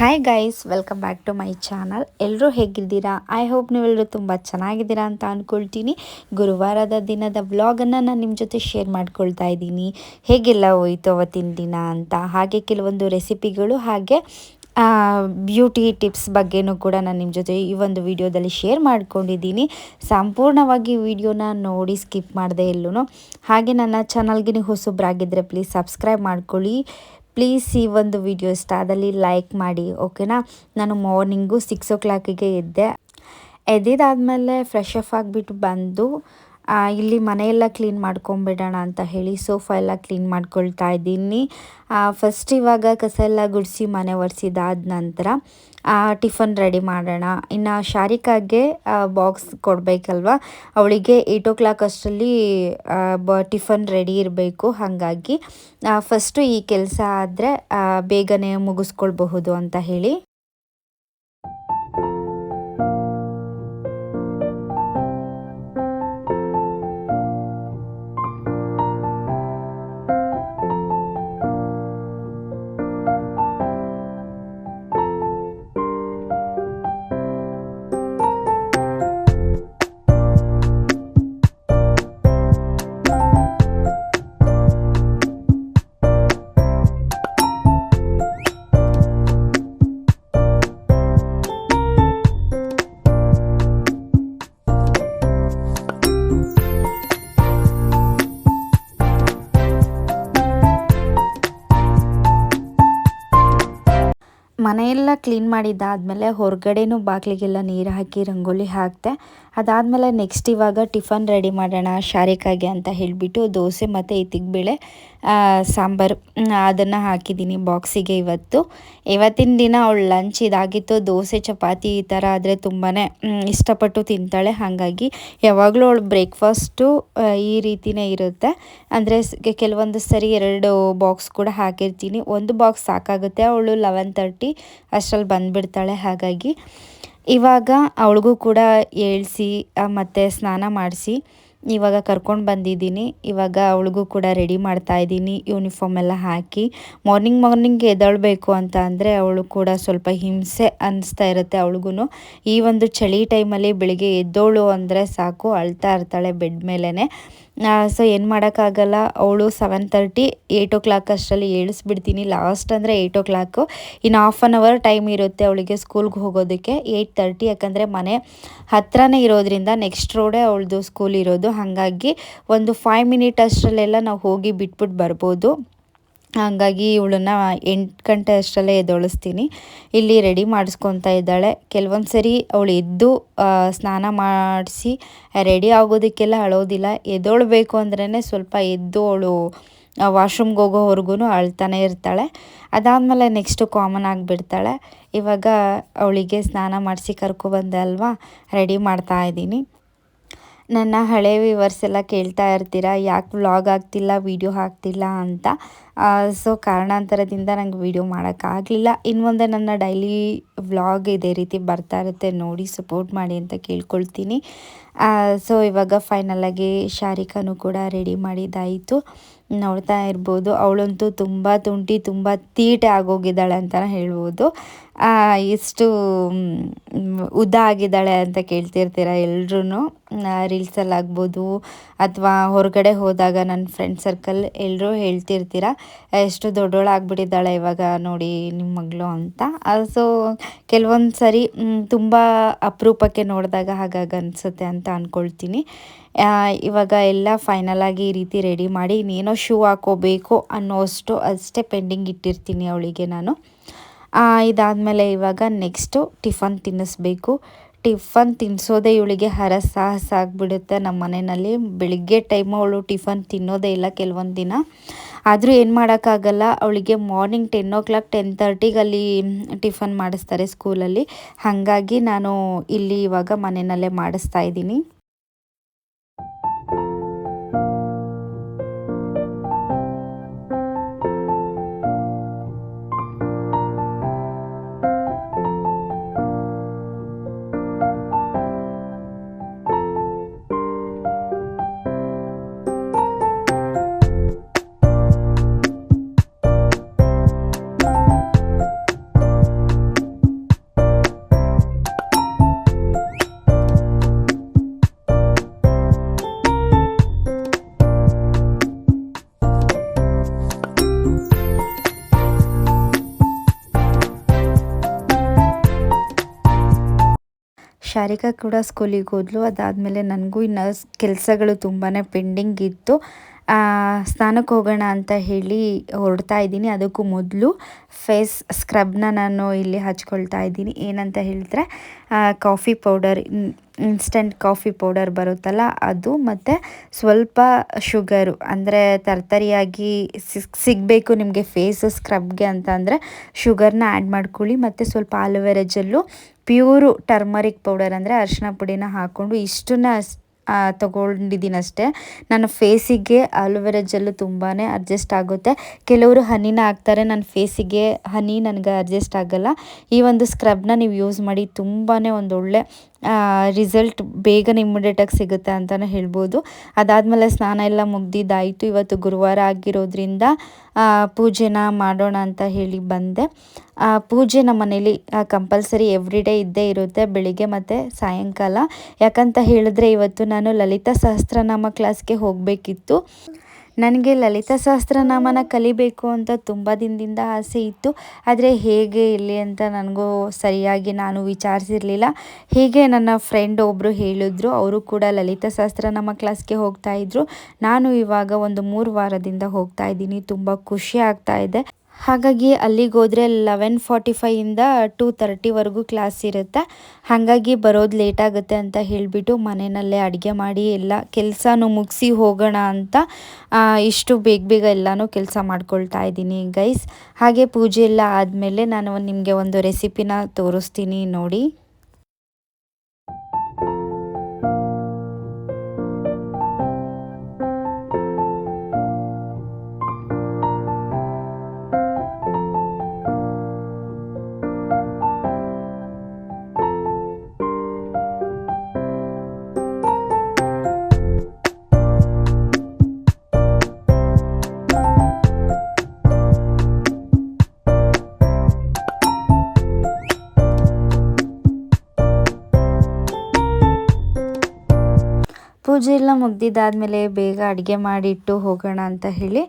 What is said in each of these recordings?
Hi guys welcome back to my channel ಎಲ್ಲರೂ ಹೇಗಿದ್ದೀರಾ? I hope ನೀವೆಲ್ಲರೂ ತುಂಬ ಚೆನ್ನಾಗಿದ್ದೀರಾ ಅಂತ ಅಂದ್ಕೊಳ್ತೀನಿ ಗುರುವಾರದ ದಿನದ ವ್ಲಾಗನ್ನು ನಾನು ನಿಮ್ಮ ಜೊತೆ ಶೇರ್ ಮಾಡ್ಕೊಳ್ತಾ ಇದ್ದೀನಿ. ಹೇಗೆಲ್ಲ ಹೋಯಿತು ಅವತ್ತಿನ ದಿನ ಅಂತ? ಹಾಗೆ ಕೆಲವೊಂದು ರೆಸಿಪಿಗಳು ಹಾಗೆ ಬ್ಯೂಟಿ ಟಿಪ್ಸ್ ಬಗ್ಗೆನೂ ಕೂಡ ನಾನು ನಿಮ್ಮ ಜೊತೆ ಈ ಒಂದು ವಿಡಿಯೋದಲ್ಲಿ ಶೇರ್ ಮಾಡ್ಕೊಂಡಿದ್ದೀನಿ. ಸಂಪೂರ್ಣವಾಗಿ ವಿಡಿಯೋನ ನೋಡಿ ಸ್ಕಿಪ್ ಮಾಡಿದೆ ಎಲ್ಲೂ ಹಾಗೆ ನನ್ನ ಚಾನಲ್ಗೆ ನೀವು ಹೊಸಬ್ರಾಗಿದ್ದರೆ ಪ್ಲೀಸ್ ಸಬ್ಸ್ಕ್ರೈಬ್ ಮಾಡ್ಕೊಳ್ಳಿ. ಪ್ಲೀಸ್ ಈ ಒಂದು ವಿಡಿಯೋ ಇಷ್ಟ. ಆದಲ್ಲಿ ಲೈಕ್ ಮಾಡಿ ಓಕೆನಾ ನಾನು ಮಾರ್ನಿಂಗು ಸಿಕ್ಸ್ ಓ ಕ್ಲಾಕಿಗೆ ಎದ್ದೆ. ಎದ್ದಿದ್ದಾದಮೇಲೆ ಫ್ರೆಶ್ ಅಪ್ ಆಗಿಬಿಟ್ಟು ಬಂದು ಇಲ್ಲಿ ಮನೆಯೆಲ್ಲ ಕ್ಲೀನ್ ಮಾಡ್ಕೊಂಬಿಡೋಣ ಅಂತ ಹೇಳಿ ಸೋಫಾ ಎಲ್ಲ ಕ್ಲೀನ್ ಮಾಡ್ಕೊಳ್ತಾ ಇದ್ದೀನಿ. ಫಸ್ಟ್ ಇವಾಗ ಕಸ ಎಲ್ಲ ಗುಡಿಸಿ ಮನೆ ಒರೆಸಿದಾದ ನಂತರ ಟಿಫನ್ ರೆಡಿ ಮಾಡೋಣ. ಇನ್ನು ಶಾರಿಕಾಗೆ ಬಾಕ್ಸ್ ಕೊಡಬೇಕಲ್ವ? ಅವಳಿಗೆ ಏಯ್ಟ್ ಓ ಕ್ಲಾಕ್ ಅಷ್ಟರಲ್ಲಿ ಬ, ಟಿಫನ್ ರೆಡಿ ಇರಬೇಕು. ಹಾಗಾಗಿ ಫಸ್ಟು ಈ ಕೆಲಸ ಆದರೆ ಬೇಗನೆ ಮುಗಿಸ್ಕೊಳ್ಬಹುದು ಅಂತ ಹೇಳಿ. ಮನೆಯೆಲ್ಲ ಕ್ಲೀನ್ ಮಾಡಿದ್ದಾದಮೇಲೆ ಹೊರಗಡೆನೂ ಬಾಗಿಲಿಗೆಲ್ಲ ನೀರು ಹಾಕಿ ರಂಗೋಲಿ ಹಾಕಿದೆ ಅದಾದಮೇಲೆ ನೆಕ್ಸ್ಟ್ ಇವಾಗ ಟಿಫನ್ ರೆಡಿ ಮಾಡೋಣ ಶಾರಿಕಾಗೆ ಅಂತ ಹೇಳಿಬಿಟ್ಟು ದೋಸೆ ಮತ್ತು ಇತ್ತಿಗೆ ಸಾಂಬಾರು ಅದನ್ನು ಹಾಕಿದ್ದೀನಿ ಬಾಕ್ಸಿಗೆ ಇವತ್ತು. ಇವತ್ತಿನ ದಿನ ಅವಳು ಲಂಚ್ ಇದಾಗಿತ್ತು, ದೋಸೆ, ಚಪಾತಿ ಈ ಥರ ಆದರೆ ತುಂಬಾ ಇಷ್ಟಪಟ್ಟು ತಿಂತಾಳೆ. ಹಾಗಾಗಿ ಯಾವಾಗಲೂ ಅವಳು ಬ್ರೇಕ್ಫಾಸ್ಟು ಈ ರೀತಿಯೇ ಇರುತ್ತೆ. ಅಂದರೆ ಕೆಲವೊಂದು ಸರಿ ಎರಡು ಬಾಕ್ಸ್ ಕೂಡ ಹಾಕಿರ್ತೀನಿ. ಒಂದು ಬಾಕ್ಸ್ ಸಾಕಾಗುತ್ತೆ. ಅವಳು ಲೆವೆನ್ ತರ್ಟಿ ಅಷ್ಟರಲ್ಲಿ ಬಂದುಬಿಡ್ತಾಳೆ. ಹಾಗಾಗಿ ಇವಾಗ ಅವಳಿಗೂ ಕೂಡ ಏಳಿಸಿ ಮತ್ತು ಸ್ನಾನ ಮಾಡಿಸಿ, ಇವಾಗ ಕರ್ಕೊಂಡು ಬಂದಿದ್ದೀನಿ. ಇವಾಗ ಅವಳಿಗೂ ಕೂಡ ರೆಡಿ ಮಾಡ್ತಾ ಇದ್ದೀನಿ ಯೂನಿಫಾರ್ಮ್ ಎಲ್ಲ ಹಾಕಿ. ಮಾರ್ನಿಂಗ್ ಮಾರ್ನಿಂಗ್ ಎದ್ದೇಳಬೇಕು ಅಂತ ಅಂದರೆ ಅವಳು ಕೂಡ ಸ್ವಲ್ಪ ಹಿಂಸೆ ಅನ್ನಿಸ್ತಾ ಇರುತ್ತೆ ಅವಳಿಗೂ ಈ ಒಂದು ಚಳಿ ಟೈಮಲ್ಲಿ ಬೆಳಿಗ್ಗೆ ಎದ್ದೋಳು ಅಂದರೆ ಸಾಕು, ಅಳ್ತಾ ಇರ್ತಾಳೆ ಬೆಡ್ ಮೇಲೇ ಸೊ ಏನು ಮಾಡೋಕ್ಕಾಗಲ್ಲ. ಅವಳು seven thirty eight o'clock ಅಷ್ಟರಲ್ಲಿ ಏಳಿಸ್ಬಿಡ್ತೀನಿ. ಲಾಸ್ಟ್ ಅಂದರೆ ಏಯ್ಟ್ ಓ ಕ್ಲಾಕು ಇನ್ನು ಹಾಫ್ ಆನ್ ಅವರ್ ಟೈಮ್ ಇರುತ್ತೆ ಅವಳಿಗೆ ಸ್ಕೂಲ್ಗೆ ಹೋಗೋದಕ್ಕೆ. ಏಯ್ಟ್ ತರ್ಟಿ ಯಾಕಂದರೆ ಮನೆ ಹತ್ತಿರನೇ ಇರೋದ್ರಿಂದ ನೆಕ್ಸ್ಟ್ ರೋಡೇ ಅವಳದು ಸ್ಕೂಲ್ ಇರೋದು. ಹಾಗಾಗಿ ಒಂದು ಫೈವ್ ಮಿನಿಟ್ ಅಷ್ಟರಲ್ಲೆಲ್ಲ ನಾವು ಹೋಗಿ ಬಿಟ್ಬಿಟ್ಟು ಬರ್ಬೋದು. ಹಾಗಾಗಿ ಇವಳನ್ನ ಎಂಟು ಗಂಟೆ ಅಷ್ಟರಲ್ಲೇ ಎದ್ದೊಳಿಸ್ತೀನಿ. ಇಲ್ಲಿ ರೆಡಿ ಮಾಡಿಸ್ಕೊತಾ ಇದ್ದಾಳೆ. ಕೆಲವೊಂದು ಸರಿ ಅವಳು ಎದ್ದು ಸ್ನಾನ ಮಾಡಿಸಿ ರೆಡಿ ಆಗೋದಕ್ಕೆಲ್ಲ ಅಳೋದಿಲ್ಲ. ಎದ್ದೊಳ್ಬೇಕು ಅಂದ್ರೇ ಸ್ವಲ್ಪ ಎದ್ದು ಅವಳು ವಾಶ್ರೂಮ್ಗೆ ಹೋಗೋವರೆಗೂ ಅಳ್ತಾನೆ ಇರ್ತಾಳೆ. ಅದಾದಮೇಲೆ ನೆಕ್ಸ್ಟು ಕಾಮನ್ ಆಗಿಬಿಡ್ತಾಳೆ. ಇವಾಗ ಅವಳಿಗೆ ಸ್ನಾನ ಮಾಡಿಸಿ ಕರ್ಕೊಬಂದೆ ಅಲ್ವಾ? ರೆಡಿ ಮಾಡ್ತಾ ಇದ್ದೀನಿ. ನನ್ನ ಹಳೆ ವಿವರ್ಸ್ ಎಲ್ಲ ಕೇಳ್ತಾ ಇರ್ತೀರಾ, ಯಾಕೆ ವ್ಲಾಗ್ ಆಗ್ತಿಲ್ಲ ವೀಡಿಯೋ ಹಾಕ್ತಿಲ್ಲ ಅಂತ? ಸೊ ಕಾರಣಾಂತರದಿಂದ ನಂಗೆ ವೀಡಿಯೋ ಮಾಡೋಕ್ಕಾಗಲಿಲ್ಲ. ಇನ್ನು ಮುಂದೆ ನನ್ನ ಡೈಲಿ ವ್ಲಾಗ್ ಇದೇ ರೀತಿ ಬರ್ತಾ ಇರುತ್ತೆ, ನೋಡಿ ಸಪೋರ್ಟ್ ಮಾಡಿ ಅಂತ ಕೇಳ್ಕೊಳ್ತೀನಿ. ಸೊ ಇವಾಗ ಫೈನಲಾಗಿ ಶಾರಿಕಾನು ಕೂಡ ರೆಡಿ ಮಾಡಿದ್ದಾಯಿತು. ನೋಡ್ತಾ ಇರ್ಬೋದು, ಅವಳಂತೂ ತುಂಬ ತುಂಟಿ, ತುಂಬ ತೀಟೆ ಆಗೋಗಿದ್ದಾಳೆ ಅಂತ ಹೇಳ್ಬೋದು. ಎಷ್ಟು ಉದ್ದ ಆಗಿದ್ದಾಳೆ ಅಂತ ಕೇಳ್ತಿರ್ತೀರ ಎಲ್ರೂ ರೀಲ್ಸಲ್ಲಾಗ್ಬೋದು ಅಥವಾ ಹೊರಗಡೆ ಹೋದಾಗ ನನ್ನ ಫ್ರೆಂಡ್ ಸರ್ಕಲ್ ಎಲ್ಲರೂ ಹೇಳ್ತಿರ್ತೀರ? ಎಷ್ಟು ದೊಡ್ಡೋಳಾಗ್ಬಿಟ್ಟಿದ್ದಾಳೆ ಇವಾಗ ನೋಡಿ ನಿಮ್ಮ ಮಗಳು ಅಂತ. ಸೊ ಕೆಲವೊಂದು ಸರಿ ತುಂಬ ಅಪರೂಪಕ್ಕೆ ನೋಡಿದಾಗ ಹಾಗಾಗಿ ಅನಿಸುತ್ತೆ ಅಂತ ಅಂದ್ಕೊಳ್ತೀನಿ ಇವಾಗ ಎಲ್ಲ ಫೈನಲ್ ಆಗಿ ಈ ರೀತಿ ರೆಡಿ ಮಾಡಿ ಇನ್ನೇನೋ ಶೂ ಹಾಕೋಬೇಕು ಅನ್ನೋಷ್ಟು ಅಷ್ಟೇ ಪೆಂಡಿಂಗ್ ಇಟ್ಟಿರ್ತೀನಿ ಅವಳಿಗೆ ನಾನು. ಇದಾದಮೇಲೆ ಇವಾಗ ನೆಕ್ಸ್ಟು ಟಿಫನ್ ತಿನ್ನಿಸ್ಬೇಕು. ಟಿಫನ್ ತಿನ್ನಿಸೋದೇ ಇವಳಿಗೆ ಹರಸಾಹಸ ಆಗಿಬಿಡುತ್ತೆ ನಮ್ಮ ಮನೆಯಲ್ಲಿ ಬೆಳಿಗ್ಗೆ ಟೈಮು ಅವಳು ಟಿಫನ್ ತಿನ್ನೋದೇ ಇಲ್ಲ ಕೆಲವೊಂದು ದಿನ. ಆದರೂ ಏನು ಮಾಡೋಕ್ಕಾಗಲ್ಲ, ಅವಳಿಗೆ morning ten o'clock ten ತರ್ಟಿಗೆ ಅಲ್ಲಿ ಟಿಫನ್ ಮಾಡಿಸ್ತಾರೆ ಸ್ಕೂಲಲ್ಲಿ ಹಾಗಾಗಿ ನಾನು ಇಲ್ಲಿ ಇವಾಗ ಮನೆಯಲ್ಲೇ ಮಾಡಿಸ್ತಾ ಇದ್ದೀನಿ. ಶಾರಿಕಾ ಕೂಡ ಸ್ಕೂಲಿಗೆ ಹೋದ್ಲು. ಅದಾದಮೇಲೆ ನನಗೂ ಇನ್ನು ಕೆಲಸಗಳು ತುಂಬಾ ಪೆಂಡಿಂಗ್ ಇತ್ತು. ಸ್ನಾನಕ್ಕೆ ಹೋಗೋಣ ಅಂತ ಹೇಳಿ ಹೊರಡ್ತಾ ಇದ್ದೀನಿ. ಅದಕ್ಕೂ ಮೊದಲು ಫೇಸ್ ಸ್ಕ್ರಬ್ನ ನಾನು ಇಲ್ಲಿ ಹಚ್ಕೊಳ್ತಾ ಇದ್ದೀನಿ. ಏನಂತ ಹೇಳಿದ್ರೆ coffee powder. Instant coffee powder ಬರುತ್ತಲ್ಲ, ಅದು ಮತ್ತು ಸ್ವಲ್ಪ ಶುಗರು ಅಂದರೆ ತರ್ತರಿಯಾಗಿ ಸಿಗ್, ಸಿಗಬೇಕು ನಿಮಗೆ ಫೇಸ್ ಸ್ಕ್ರಬ್ಗೆ ಅಂತ ಅಂದರೆ ಶುಗರ್ನ ಆ್ಯಡ್ ಮಾಡ್ಕೊಳ್ಳಿ, ಮತ್ತು ಸ್ವಲ್ಪ aloe vera gel pure turmeric powder ಅಂದರೆ ಅರಿಶಿನ ಪುಡಿನ ಹಾಕ್ಕೊಂಡು ಇಷ್ಟನ್ನ ತೊಗೊಂಡಿದ್ದೀನಿ ಅಷ್ಟೇ. ನನ್ನ ಫೇಸಿಗೆ ಆಲೋವೆರಾ ಜೆಲ್ಲು ತುಂಬಾ ಅಡ್ಜಸ್ಟ್ ಆಗುತ್ತೆ. ಕೆಲವರು ಹನಿನ ಹಾಕ್ತಾರೆ, ನನ್ನ ಫೇಸಿಗೆ ಹನಿ ನನಗೆ ಅಡ್ಜಸ್ಟ್ ಆಗೋಲ್ಲ. ಈ ಒಂದು ಸ್ಕ್ರಬ್ನ ನೀವು ಯೂಸ್ ಮಾಡಿ ತುಂಬಾ ಒಂದೊಳ್ಳೆ ರಿಸಲ್ಟ್ ಬೇಗನೆ ಇಮ್ಮಿಡಿಯೇಟಾಗಿ ಸಿಗುತ್ತೆ ಅಂತಲೇ ಹೇಳ್ಬೋದು. ಅದಾದಮೇಲೆ ಸ್ನಾನ ಎಲ್ಲ ಮುಗ್ದಿದ್ದಾಯಿತು. ಇವತ್ತು ಗುರುವಾರ ಆಗಿರೋದ್ರಿಂದ ಪೂಜೆನ ಮಾಡೋಣ ಅಂತ ಹೇಳಿ ಬಂದೆ. ಪೂಜೆ ನಮ್ಮ ಮನೇಲಿ ಕಂಪಲ್ಸರಿ ಎವ್ರಿ ಡೇ ಇದ್ದೇ ಇರುತ್ತೆ, ಬೆಳಿಗ್ಗೆ ಮತ್ತು ಸಾಯಂಕಾಲ. ಯಾಕಂತ ಹೇಳಿದ್ರೆ ಇವತ್ತು ನಾನು ಲಲಿತಾ ಸಹಸ್ರನಾಮ ಕ್ಲಾಸ್ಗೆ ಹೋಗಬೇಕಿತ್ತು. ನನಗೆ ಲಲಿತಾ ಸಹಸ್ರನಾಮನ ಕಲಿಬೇಕು ಅಂತ ತುಂಬ ದಿನದಿಂದ ಆಸೆ ಇತ್ತು. ಆದರೆ ಹೇಗೆ ಇಲ್ಲಿ ಅಂತ ನನಗೂ ಸರಿಯಾಗಿ ನಾನು ವಿಚಾರಿಸಿರಲಿಲ್ಲ. ಹೀಗೆ ನನ್ನ ಫ್ರೆಂಡ್ ಒಬ್ಬರು ಹೇಳಿದ್ರು. ಅವರು ಕೂಡ ಲಲಿತಾ ಸಹಸ್ರನಾಮ ಕ್ಲಾಸ್ಗೆ ಹೋಗ್ತಾ ಇದ್ರು. ನಾನು ಇವಾಗ ಒಂದು ಮೂರು ವಾರದಿಂದ ಹೋಗ್ತಾ ಇದ್ದೀನಿ. ತುಂಬ ಖುಷಿ ಆಗ್ತಾ ಇದೆ. ಹಾಗಾಗಿ ಅಲ್ಲಿಗೆ ಹೋದರೆ ಲೆವೆನ್ ಫಾರ್ಟಿ ಫೈಯಿಂದ ಟೂ ತರ್ಟಿವರೆಗೂ ಕ್ಲಾಸ್ ಇರುತ್ತೆ. ಹಾಗಾಗಿ ಬರೋದು ಲೇಟ್ ಆಗುತ್ತೆ ಅಂತ ಹೇಳಿಬಿಟ್ಟು ಮನೆಯಲ್ಲೇ ಅಡುಗೆ ಮಾಡಿ ಎಲ್ಲ ಕೆಲಸನೂ ಮುಗಿಸಿ ಹೋಗೋಣ ಅಂತ ಇಷ್ಟು ಬೇಗ ಬೇಗ ಎಲ್ಲನೂ ಕೆಲಸ ಮಾಡ್ಕೊಳ್ತಾ ಇದ್ದೀನಿ ಗೈಸ್ ಹಾಗೆ ಪೂಜೆ ಎಲ್ಲ ಆದಮೇಲೆ ನಾನು ನಿಮಗೆ ಒಂದು ರೆಸಿಪಿನ ತೋರಿಸ್ತೀನಿ ನೋಡಿ. ಪೂಜೆ ಎಲ್ಲ ಮುಗ್ದಿದ್ದಾದಮೇಲೆ ಬೇಗ ಅಡುಗೆ ಮಾಡಿಟ್ಟು ಹೋಗೋಣ ಅಂತ ಹೇಳಿ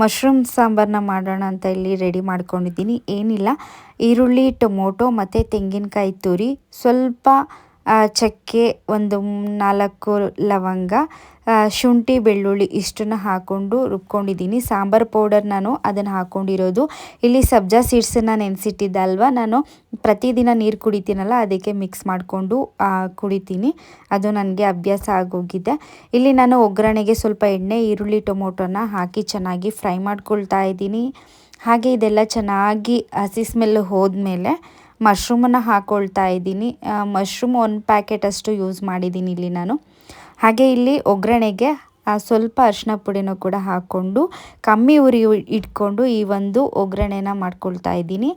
ಮಶ್ರೂಮ್ ಸಾಂಬಾರನ್ನ ಮಾಡೋಣ ಅಂತ ಇಲ್ಲಿ ರೆಡಿ ಮಾಡ್ಕೊಂಡಿದ್ದೀನಿ. ಏನಿಲ್ಲ, ಈರುಳ್ಳಿ, ಟೊಮೊಟೊ ಮತ್ತು ತೆಂಗಿನಕಾಯಿ ತುರಿ. ಸ್ವಲ್ಪ ಚಕ್ಕೆ ಒಂದು ನಾಲ್ಕು ಲವಂಗ ಶುಂಠಿ, ಬೆಳ್ಳುಳ್ಳಿ ಇಷ್ಟನ್ನು ಹಾಕ್ಕೊಂಡು ರುಬ್ಕೊಂಡಿದ್ದೀನಿ. ಸಾಂಬಾರು ಪೌಡರ್ ನಾನು ಅದನ್ನು ಹಾಕ್ಕೊಂಡಿರೋದು ಇಲ್ಲಿ ಸಬ್ಜಾ ಸೀಡ್ಸನ್ನು ನೆನೆಸಿಟ್ಟಿದ್ದಲ್ವ? ನಾನು ಪ್ರತಿದಿನ ನೀರು ಕುಡಿತೀನಲ್ಲ, ಅದಕ್ಕೆ ಮಿಕ್ಸ್ ಮಾಡಿಕೊಂಡು ಕುಡಿತೀನಿ. ಅದು ನನಗೆ ಅಭ್ಯಾಸ ಆಗೋಗಿದೆ. ಇಲ್ಲಿ ನಾನು ಒಗ್ಗರಣೆಗೆ ಸ್ವಲ್ಪ ಎಣ್ಣೆ, ಈರುಳ್ಳಿ, ಟೊಮೊಟೊನ ಹಾಕಿ ಚೆನ್ನಾಗಿ ಫ್ರೈ ಮಾಡ್ಕೊಳ್ತಾ ಇದ್ದೀನಿ. ಹಾಗೆ ಇದೆಲ್ಲ ಚೆನ್ನಾಗಿ ಹಸಿ ಸ್ಮೆಲ್ ಹೋದ್ಮೇಲೆ ಮಶ್ರೂಮನ್ನು ಹಾಕ್ಕೊಳ್ತಾ ಇದ್ದೀನಿ. ಮಶ್ರೂಮ್ ಒಂದು ಪ್ಯಾಕೆಟ್ ಅಷ್ಟು ಯೂಸ್ ಮಾಡಿದ್ದೀನಿ ಇಲ್ಲಿ ನಾನು. ಹಾಗೆ ಇಲ್ಲಿ ಒಗ್ಗರಣೆಗೆ ಸ್ವಲ್ಪ ಅರಿಶಿನ ಪುಡಿನೂ ಕೂಡ ಹಾಕ್ಕೊಂಡು ಕಮ್ಮಿ ಉರಿ ಇಟ್ಕೊಂಡು ಈ ಒಂದು ಒಗ್ಗರಣೆನ ಮಾಡ್ಕೊಳ್ತಾ ಇದ್ದೀನಿ.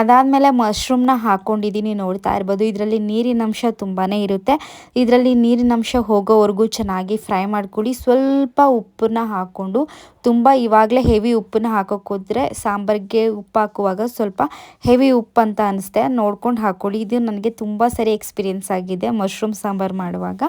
ಅದಾದಮೇಲೆ ಮಶ್ರೂಮ್ನ ಹಾಕ್ಕೊಂಡಿದ್ದೀನಿ ನೋಡ್ತಾ ಇರ್ಬೋದು. ಇದರಲ್ಲಿ ನೀರಿನಂಶ ತುಂಬಾ ಇರುತ್ತೆ. ಇದರಲ್ಲಿ ನೀರಿನಂಶ ಹೋಗೋವರೆಗೂ ಚೆನ್ನಾಗಿ ಫ್ರೈ ಮಾಡ್ಕೊಳ್ಳಿ ಸ್ವಲ್ಪ ಉಪ್ಪನ್ನ ಹಾಕ್ಕೊಂಡು ತುಂಬ ಇವಾಗಲೇ ಹೆವಿ ಉಪ್ಪನ್ನ ಹಾಕೋಕ್ಕೋದ್ರೆ ಸಾಂಬಾರಿಗೆ ಉಪ್ಪು ಹಾಕುವಾಗ ಸ್ವಲ್ಪ ಹೆವಿ ಉಪ್ಪು ಅಂತ ಅನಿಸುತ್ತೆ ನೋಡ್ಕೊಂಡು ಹಾಕ್ಕೊಳ್ಳಿ. ಇದು ನನಗೆ ತುಂಬ ಸರಿ ಎಕ್ಸ್ಪೀರಿಯೆನ್ಸ್ ಆಗಿದೆ ಮಶ್ರೂಮ್ ಸಾಂಬಾರು ಮಾಡುವಾಗ.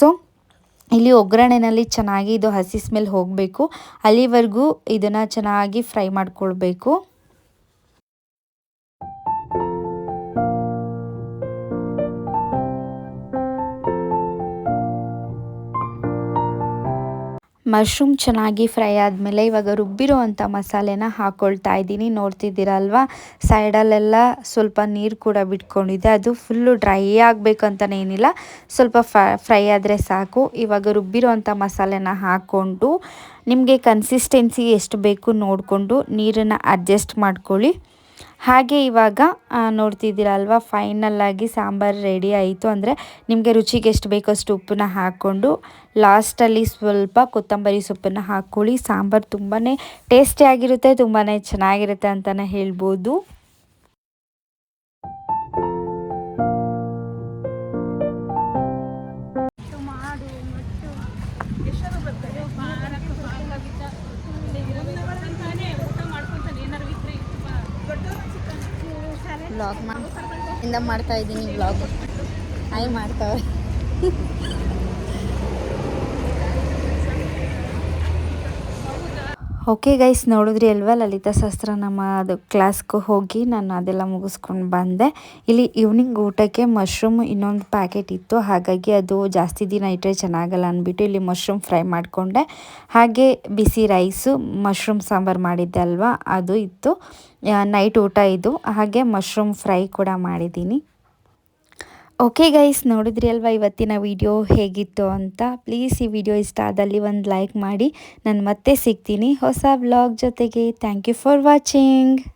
ಸೊ ಇಲ್ಲಿ ಒಗ್ಗರಣೆನಲ್ಲಿ ಚೆನ್ನಾಗಿ ಇದು ಹಸಿ ಸ್ಮೆಲ್ ಹೋಗಬೇಕು. ಅಲ್ಲಿವರೆಗೂ ಇದನ್ನು ಚೆನ್ನಾಗಿ ಫ್ರೈ ಮಾಡ್ಕೊಳ್ಬೇಕು. ಮಶ್ರೂಮ್ ಚೆನ್ನಾಗಿ ಫ್ರೈ ಆದಮೇಲೆ ಇವಾಗ ರುಬ್ಬಿರೋ ಅಂಥ ಮಸಾಲೆನ ಹಾಕ್ಕೊಳ್ತಾ ಇದ್ದೀನಿ. ನೋಡ್ತಿದ್ದೀರಲ್ವ? ಸೈಡಲ್ಲೆಲ್ಲ ಸ್ವಲ್ಪ ನೀರು ಕೂಡ ಬಿಟ್ಕೊಂಡಿದೆ ಅದು ಫುಲ್ಲು ಡ್ರೈ ಆಗಬೇಕಂತಲೇ ಏನಿಲ್ಲ. ಸ್ವಲ್ಪ ಫ್ರೈ ಆದರೆ ಸಾಕು. ಇವಾಗ ರುಬ್ಬಿರೋ ಅಂಥ ಮಸಾಲೆನ ಹಾಕ್ಕೊಂಡು ನಿಮಗೆ ಕನ್ಸಿಸ್ಟೆನ್ಸಿ ಎಷ್ಟು ಬೇಕು ನೋಡಿಕೊಂಡು ನೀರನ್ನು ಅಡ್ಜಸ್ಟ್ ಮಾಡ್ಕೊಳ್ಳಿ. ಹಾಗೆ ಇವಾಗ ನೋಡ್ತಿದ್ದೀರ ಅಲ್ವಾ ಫೈನಲ್ ಆಗಿ ಸಾಂಬಾರು ರೆಡಿ ಆಯಿತು. ಅಂದರೆ ನಿಮಗೆ ರುಚಿಗೆ ಎಷ್ಟು ಬೇಕೋ ಅಷ್ಟು ಉಪ್ಪನ್ನ ಹಾಕ್ಕೊಂಡು ಲಾಸ್ಟಲ್ಲಿ ಸ್ವಲ್ಪ ಕೊತ್ತಂಬರಿ ಸೊಪ್ಪನ್ನು ಹಾಕ್ಕೊಳ್ಳಿ. ಸಾಂಬಾರು ತುಂಬಾ ಟೇಸ್ಟಿಯಾಗಿರುತ್ತೆ ತುಂಬಾ ಚೆನ್ನಾಗಿರುತ್ತೆ ಅಂತಲೇ ಹೇಳ್ಬೋದು. ವ್ಲಾಗ್ ಇಂದ ಮಾಡ್ತಾ ಇದ್ದೀನಿ ಬ್ಲಾಗ್. ಹಾಯ್ ಮಾಡ್ತಾವೆ ಓಕೆ ಗೈಸ್ ನೋಡಿದ್ರಿ ಅಲ್ವಾ? ಲಲಿತಾ ಶಾಸ್ತ್ರ ನಮ್ಮ ಅದು ಕ್ಲಾಸ್ಗೆ ಹೋಗಿ ನಾನು ಅದೆಲ್ಲ ಮುಗಿಸ್ಕೊಂಡು ಬಂದೆ. ಇಲ್ಲಿ ಈವ್ನಿಂಗ್ ಊಟಕ್ಕೆ ಮಶ್ರೂಮ್ ಇನ್ನೊಂದು ಪ್ಯಾಕೆಟ್ ಇತ್ತು. ಹಾಗಾಗಿ ಅದು ಜಾಸ್ತಿ ದಿನ ಇಟ್ಟರೆ ಚೆನ್ನಾಗಲ್ಲ ಅಂದ್ಬಿಟ್ಟು ಇಲ್ಲಿ ಮಶ್ರೂಮ್ ಫ್ರೈ ಮಾಡಿಕೊಂಡೆ. ಹಾಗೆ ಬಿಸಿ ರೈಸು ಮಶ್ರೂಮ್ ಸಾಂಬಾರು ಮಾಡಿದ್ದೆ ಅಲ್ವಾ? ಅದು ಇತ್ತು. ನೈಟ್ ಊಟ ಇದು. ಹಾಗೆ ಮಶ್ರೂಮ್ ಫ್ರೈ ಕೂಡ ಮಾಡಿದ್ದೀನಿ. ಓಕೆ ಗೈಸ್ ನೋಡಿದ್ರಿ ಅಲ್ವಾ ಇವತ್ತಿನ ವಿಡಿಯೋ ಹೇಗಿತ್ತು ಅಂತ? ಪ್ಲೀಸ್ ಈ ವಿಡಿಯೋ ಇಷ್ಟ ಆದಲ್ಲಿ ಒಂದು ಲೈಕ್ ಮಾಡಿ. ನಾನು ಮತ್ತೆ ಸಿಗ್ತೀನಿ. ಹೊಸ ಬ್ಲಾಗ್ ಜೊತೆಗೆ. Thank you for watching